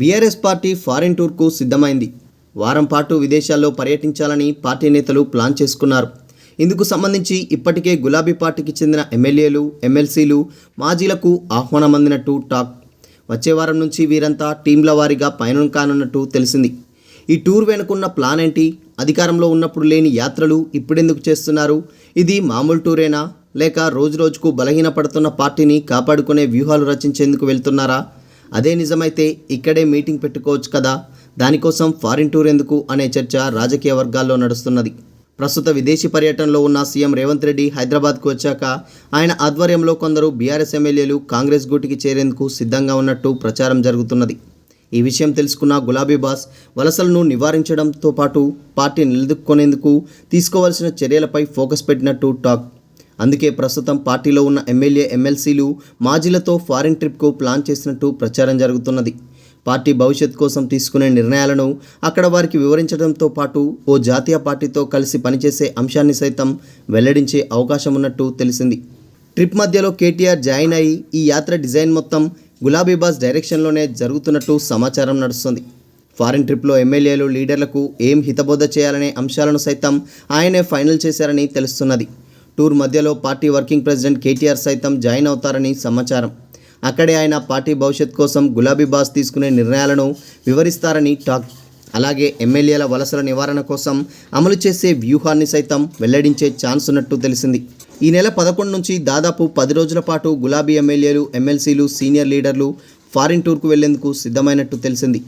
BRS party foreign టూర్కు సిద్ధమైంది. వారం పాటు విదేశాల్లో పర్యటించాలని పార్టీ నేతలు ప్లాన్ చేసుకున్నారు. ఇందుకు సంబంధించి ఇప్పటికే గులాబీ పార్టీకి చెందిన ఎమ్మెల్యేలు ఎమ్మెల్సీలు మాజీలకు ఆహ్వానం అందినట్టు టాక్. వచ్చే వారం నుంచి వీరంతా టీంల వారీగా పయనం కానున్నట్టు తెలిసింది. ఈ టూర్ వెనుకున్న ప్లాన్ ఏంటి? అధికారంలో ఉన్నప్పుడు లేని యాత్రలు ఇప్పుడెందుకు చేస్తున్నారు? ఇది మామూలు టూరేనా? లేక రోజు రోజుకు బలహీనపడుతున్న పార్టీని కాపాడుకునే వ్యూహాలు రచించేందుకు వెళ్తున్నారా? అదే నిజమైతే ఇక్కడే మీటింగ్ పెట్టుకోవచ్చు కదా? దానికోసం ఫారిన్ టూర్ ఎందుకు అనే చర్చ రాజకీయ వర్గాల్లో నడుస్తున్నది. ప్రస్తుత విదేశీ పర్యటనలో ఉన్న సీఎం రేవంత్ రెడ్డి హైదరాబాద్కు వచ్చాక ఆయన ఆధ్వర్యంలో కొందరు బీఆర్ఎస్ ఎమ్మెల్యేలు కాంగ్రెస్ గూటికి చేరేందుకు సిద్ధంగా ఉన్నట్టు ప్రచారం జరుగుతున్నది. ఈ విషయం తెలుసుకున్న గులాబీ బాస్ వలసలను నివారించడంతో పాటు పార్టీ నిలదొక్కునేందుకు తీసుకోవాల్సిన చర్యలపై ఫోకస్ పెట్టినట్టు టాక్ అందుకే ప్రస్తుతం పార్టీలో ఉన్న ఎమ్మెల్యే ఎమ్మెల్సీలు మాజీలతో ఫారిన్ ట్రిప్కు ప్లాన్ చేసినట్టు ప్రచారం జరుగుతున్నది. పార్టీ భవిష్యత్ కోసం తీసుకునే నిర్ణయాలను అక్కడ వారికి వివరించడంతో పాటు ఓ జాతీయ పార్టీతో కలిసి పనిచేసే అంశాన్ని సైతం వెల్లడించే అవకాశం ఉన్నట్టు తెలిసింది. ట్రిప్ మధ్యలో కేటీఆర్ జాయిన్ అయి ఈ యాత్ర డిజైన్ మొత్తం గులాబీబాస్ డైరెక్షన్లోనే జరుగుతున్నట్టు సమాచారం నడుస్తుంది. ఫారిన్ ట్రిప్లో ఎమ్మెల్యేలు లీడర్లకు ఏం హితబోధ చేయాలనే అంశాలను సైతం ఆయనే ఫైనల్ చేశారని తెలుస్తున్నది. టూర్ మధ్యలో పార్టీ వర్కింగ్ ప్రెసిడెంట్ కేటీఆర్ సైతం జాయిన్ అవుతారని సమాచారం. అక్కడే ఆయన పార్టీ భవిష్యత్ కోసం గులాబీ బాస్ తీసుకునే నిర్ణయాలను వివరిస్తారని టాక్. అలాగే ఎమ్మెల్యేల వలసల నివారణ కోసం అమలు చేసే వ్యూహాన్ని సైతం వెల్లడించే ఛాన్స్ ఉన్నట్టు తెలిసింది. ఈ నెల పదకొండు నుంచి దాదాపు పది రోజుల పాటు గులాబీ ఎమ్మెల్యేలు ఎమ్మెల్సీలు సీనియర్ లీడర్లు ఫారిన్ టూర్కు వెళ్ళేందుకు సిద్ధమైనట్టు తెలిసింది.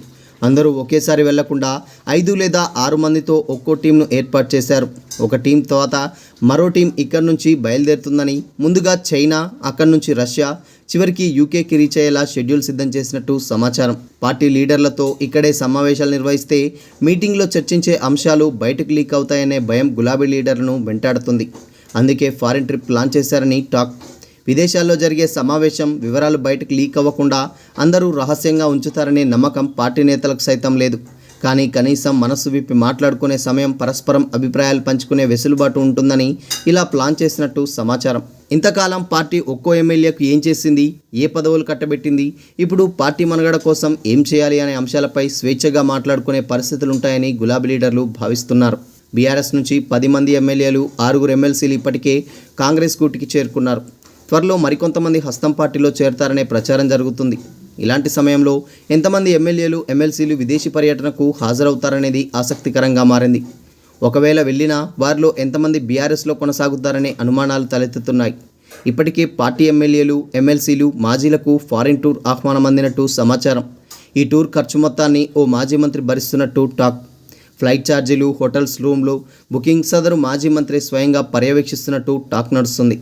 అందరూ ఒకేసారి వెళ్ళకుండా ఐదు లేదా ఆరు మందితో ఒక్కో టీంను ఏర్పాటు చేశారు. ఒక టీం తర్వాత మరో టీం ఇక్కడి నుంచి బయలుదేరుతుందని ముందుగా చైనా అక్కడి నుంచి రష్యా చివరికి యూకేకి రీచ్ అయ్యేలా షెడ్యూల్ సిద్ధం చేసినట్టు సమాచారం. పార్టీ లీడర్లతో ఇక్కడే సమావేశాలు నిర్వహిస్తే మీటింగ్లో చర్చించే అంశాలు బయటకు లీక్ అవుతాయనే భయం గులాబీ లీడర్లను వెంటాడుతుంది. అందుకే ఫారిన్ ట్రిప్ ప్లాన్ చేశారని టాక్ విదేశాల్లో జరిగే సమావేశం వివరాలు బయటకు లీక్ అవ్వకుండా అందరూ రహస్యంగా ఉంచుతారనే నమ్మకం పార్టీ నేతలకు సైతం లేదు. కానీ కనీసం మనస్సు విప్పి మాట్లాడుకునే సమయం పరస్పరం అభిప్రాయాలు పంచుకునే వెసులుబాటు ఉంటుందని ఇలా ప్లాన్ చేసినట్టు సమాచారం. ఇంతకాలం పార్టీ ఒక్కో ఎమ్మెల్యేకు ఏం చేసింది? ఏ పదవులు కట్టబెట్టింది? ఇప్పుడు పార్టీ మనుగడ కోసం ఏం చేయాలి అనే అంశాలపై స్వేచ్ఛగా మాట్లాడుకునే పరిస్థితులు ఉంటాయని గులాబీ లీడర్లు భావిస్తున్నారు. బీఆర్ఎస్ నుంచి పది మంది ఎమ్మెల్యేలు ఆరుగురు ఎమ్మెల్సీలు ఇప్పటికే కాంగ్రెస్ కూటికి చేరుకున్నారు. త్వరలో మరికొంతమంది హస్తం పార్టీలో చేరతారనే ప్రచారం జరుగుతుంది. ఇలాంటి సమయంలో ఎంతమంది ఎమ్మెల్యేలు ఎమ్మెల్సీలు విదేశీ పర్యటనకు హాజరవుతారనేది ఆసక్తికరంగా మారింది. ఒకవేళ వెళ్ళినా వారిలో ఎంతమంది బీఆర్ఎస్లో కొనసాగుతారనే అనుమానాలు తలెత్తుతున్నాయి. ఇప్పటికే పార్టీ ఎమ్మెల్యేలు ఎమ్మెల్సీలు మాజీలకు ఫారిన్ టూర్ ఆహ్వానం అందినట్టు సమాచారం. ఈ టూర్ ఖర్చు మొత్తాన్ని ఓ మాజీ మంత్రి భరిస్తున్నట్టు టాక్. ఫ్లైట్ ఛార్జీలు హోటల్స్ రూమ్లు బుకింగ్ సదరు మాజీ మంత్రి స్వయంగా పర్యవేక్షిస్తున్నట్టు టాక్ నడుస్తుంది.